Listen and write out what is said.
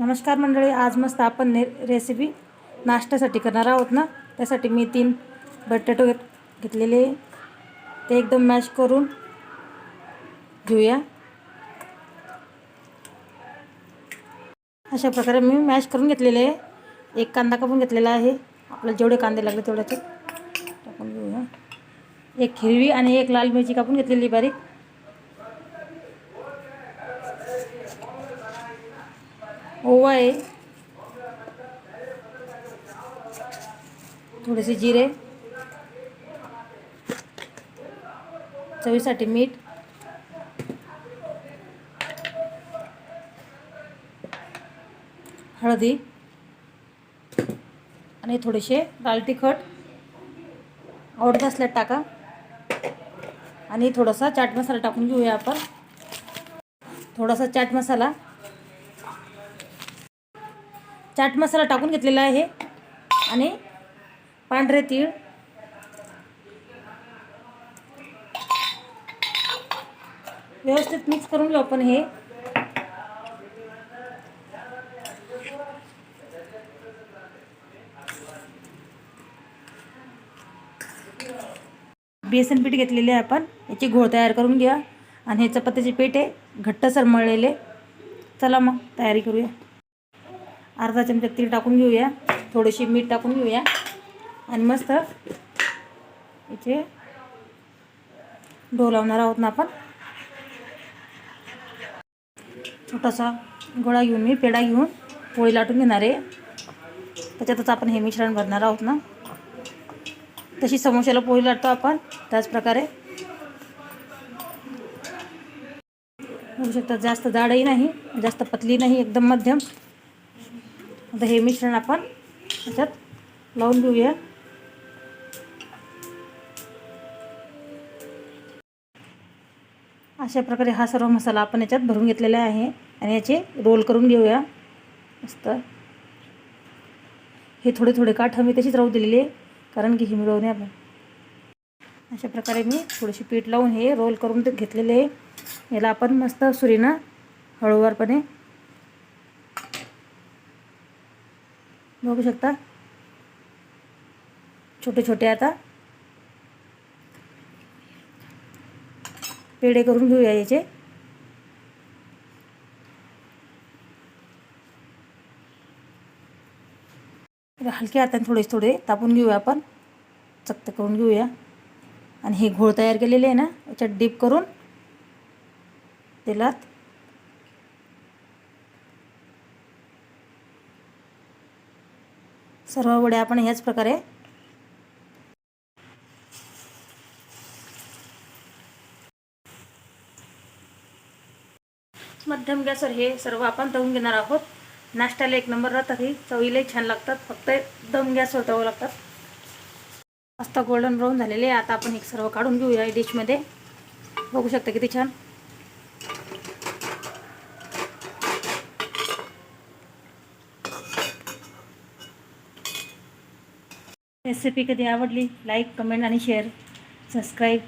नमस्कार मंडळी आज मस्त आपण ने रेसिपी नाश्त्यासाठी करणार आहोत ना? त्यासाठी मी तीन बटाटो घेतलेले ते एकदम मॅश करून घेऊया. अशा प्रकारे मी मॅश करून घेतलेले आहे. एक कांदा कापून घेतलेला आहे. आपल्याला जेवढे कांदे लागले तेवढ्याचे टाकून घेऊया. एक हिरवी आणि एक लाल मिरची कापून घेतलेली बारीक. ओवा आहे. थोडेसे जिरे. चवीसाठी मीठ. हळदी. आणि थोडेसे लाल तिखट. आवडत असल्यात टाका. आणि थोडासा चाट मसाला टाकून घेऊया आपण. थोडासा चाट मसाला. चाट मसाला टाकून घेतलेला आहे आणि पांढरे तीळ. व्यवस्थित मिक्स करून घेऊ आपण हे. बेसन पीठ घेतलेले आहे आपण. याची घोळ तयार करून घ्या. आणि हे चपात्याचे पीठ आहे. घट्टसर मळलेले चला मग तयारी करूया. अर्धा चमचा तीळ टाकून घेऊया. थोडीशी मीठ टाकून घेऊया. आणि मस्त इथे डो लावणार आहोत ना आपण. छोटासा गोळा घेऊन मी पेढा घेऊन पोळी लाटून घेणार आहे. त्याच्यातच आपण हे मिश्रण भरणार आहोत ना. तशी समोशाला पोळी लाटतो आपण त्याच प्रकारे बघू शकता जास्त जाडही नाही जास्त पतली नाही एकदम मध्यम. आता हे मिश्रण आपण त्याच्यात लावून घेऊया. अशा प्रकारे हा सर्व मसाला आपण याच्यात भरून घेतलेला आहे आणि याचे रोल करून घेऊया. मस्त. हे थोडे थोडे काठ मी तशीच राहू दिलेली आहे कारण की हे मिळवणे आपण अशा प्रकारे मी थोडीशी पीठ लावून हे रोल करून ते घेतलेले आहे. याला आपण मस्त सुरीनं हळूवारपणे बघू शकता. छोटे छोटे आता. पेढे करून घेऊया याचे. हलके हाताने थोडे थोडे तापून घेऊया आपण. चक्त करून घेऊया. आणि हे घोळ तयार केलेले आहे ना याच्यात डीप करून तेलात सर्व वड्या आपण ह्याच प्रकारे मध्यम गॅसवर हे सर्व आपण तळून घेणार आहोत. नाश्त्याला एक नंबर राहतात ही. चवीलाही छान लागतात. फक्त दम गॅसवर तळू लागतात. मस्त गोल्डन ब्राऊन झालेले आता आपण हे सर्व काढून घेऊया डिशमध्ये बघू शकता किती छान. रेसिपी कधी आवडली लाईक कमेंट आणि शेअर. सबस्क्राईब.